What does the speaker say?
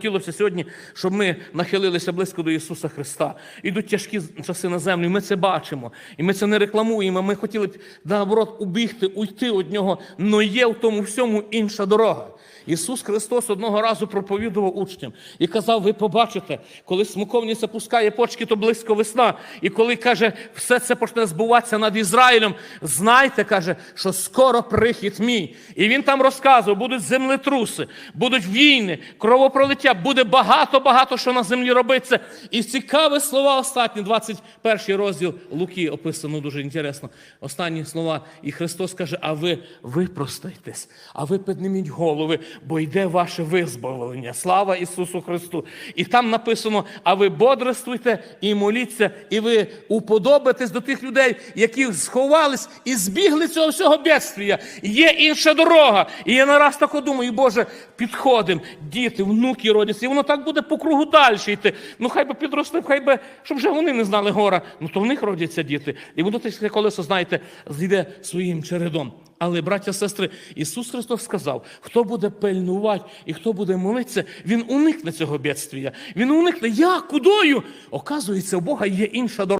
Хотілося сьогодні, щоб ми нахилилися близько до Ісуса Христа. Ідуть тяжкі часи на землю, і ми це бачимо. І ми це не рекламуємо. Ми хотіли б наоборот убігти, уйти від нього. але є в тому всьому інша дорога. Ісус Христос одного разу проповідував учням і казав: ви побачите, коли смоковниця пускає почки, то близько весна. І коли каже, все це почне збуватися над Ізраїлем, знайте, каже, що скоро прихід мій. І він там розказував, будуть землетруси, будуть війни, кровопролиття, буде багато-багато що на землі робиться. І цікаві слова останні, 21 розділ Луки описано дуже інтересно. Останні слова. І Христос каже: а ви випростайтесь, а ви підніміть голови, бо йде ваше визволення. Слава Ісусу Христу! І там написано: а ви бодрствуйте і моліться, і ви уподобитесь до тих людей, які сховались і збігли цього всього бедствія. Є інша дорога. І я нараз так думаю, Боже, підходимо, діти, внуки родяться, і воно так буде по кругу далі йти. Ну хай би підросли, хай би, щоб вже вони не знали гора. Ну то в них родяться діти. І воно те колесо, знаєте, зійде своїм чередом. Але, браття, сестри, Ісус Христос сказав: хто буде пильнувати і хто буде молитися, він уникне цього бідствія. Він уникне. Я кудою? Оказується, у Бога є інша дорога.